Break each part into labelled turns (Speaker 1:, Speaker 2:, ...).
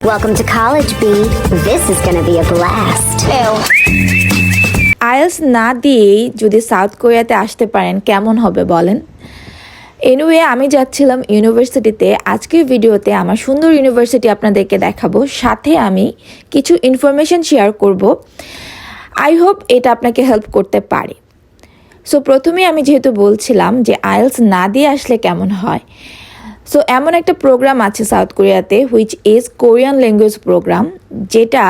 Speaker 1: Welcome to College Beat. This is going to be a blast.
Speaker 2: IELTS না দিয়েই যদি south কোরিয়াতে আসতে পারেন কেমন হবে বলেন? এনিওয়ে আমি যাচ্ছিলাম ইউনিভার্সিটিতে। আজকের ভিডিওতে আমার সুন্দর ইউনিভার্সিটি আপনাদেরকে দেখাবো। সাথে আমি কিছু ইনফরমেশন শেয়ার করব। আই হোপ এটা আপনাকে হেল্প করতে পারে। সো প্রথমে আমি যেহেতু বলছিলাম যে আইএলস না দিয়ে আসলে কেমন হয় সো এমন একটা প্রোগ্রাম আছে সাউথ কোরিয়াতে which is Korean language programme যেটা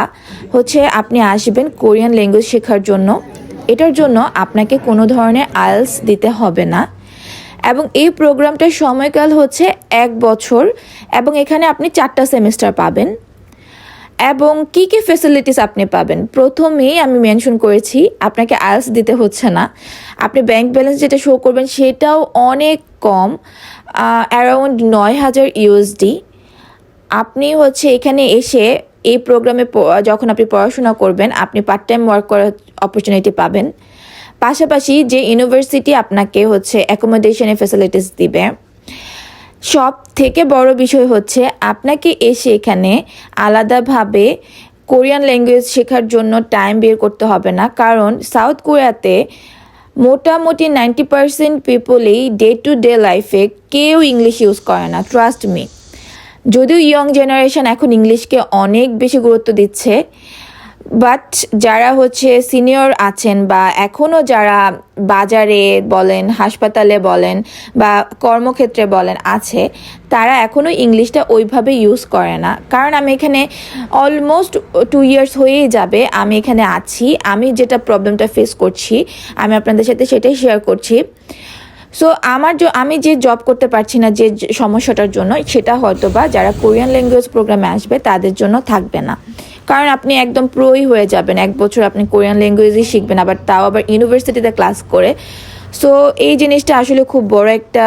Speaker 2: হচ্ছে আপনি আসবেন কোরিয়ান ল্যাঙ্গুয়েজ শেখার জন্য। এটার জন্য আপনাকে কোনো ধরনের আইএলস দিতে হবে না। এবং এই প্রোগ্রামটার সময়কাল হচ্ছে এক বছর, এবং এখানে আপনি চারটা সেমিস্টার পাবেন। এবং কি কি ফেসিলিটিস আপনি পাবেন? প্রথমেই আমি মেনশন করেছি, আপনাকে আইএলস দিতে হচ্ছে না। আপনি ব্যাংক ব্যালেন্স যেটা শো করবেন, সেটাও অনেক কম। অ্যারাউন্ড নয় হাজার ইউএসডি আপনি হচ্ছে এখানে এসে এই প্রোগ্রামে যখন আপনি পড়াশোনা করবেন, আপনি পার্ট টাইম ওয়ার্ক করার অপরচুনিটি পাবেন। পাশাপাশি যে ইউনিভার্সিটি আপনাকে হচ্ছে অ্যাকোমোডেশনের ফেসিলিটিস দিবে। সব থেকে বড় বিষয় হচ্ছে আপনাকে এসে এখানে আলাদাভাবে কোরিয়ান ল্যাঙ্গুয়েজ শেখার জন্য টাইম বের করতে হবে না। কারণ সাউথ কোরিয়াতে মোটামুটি নাইনটি পার্সেন্ট পিপলই ডে টু ডে লাইফে কেউ ইংলিশ ইউজ করে না ট্রাস্ট মি যদিও ইয়ং জেনারেশন এখন ইংলিশকে অনেক বেশি গুরুত্ব দিচ্ছে বাট যারা হচ্ছে সিনিয়র আছেন বা এখনও যারা বাজারে বলেন, হাসপাতালে বলেন বা কর্মক্ষেত্রে বলেন আছে, তারা এখনও ইংলিশটা ওইভাবে ইউজ করে না। কারণ আমি এখানে অলমোস্ট টু ইয়ার্স হয়েই যাবে, আমি এখানে আছি, আমি যেটা প্রবলেমটা ফেস করছি, আমি আপনাদের সাথে সেটাই শেয়ার করছি। সো আমার আমি যে জব করতে পারছি না, যে সমস্যাটার জন্য, সেটা হয়তো বা যারা কোরিয়ান ল্যাঙ্গুয়েজ প্রোগ্রামে আসবে, তাদের জন্য থাকবে না। কারণ আপনি একদম প্রোই হয়ে যাবেন। এক বছর আপনি কোরিয়ান ল্যাঙ্গুয়েজই শিখবেন, আবার তাও আবার ইউনিভার্সিটিতে ক্লাস করে। সো এই জিনিসটা আসলে খুব বড় একটা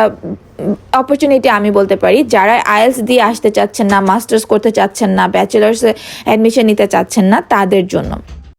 Speaker 2: অপরচুনিটি আমি বলতে পারি। যারা আইএলস দিয়ে আসতে চাচ্ছেন না মাস্টার্স করতে চাচ্ছেন না ব্যাচেলার্সে অ্যাডমিশন নিতে চাচ্ছেন না, তাদের জন্য।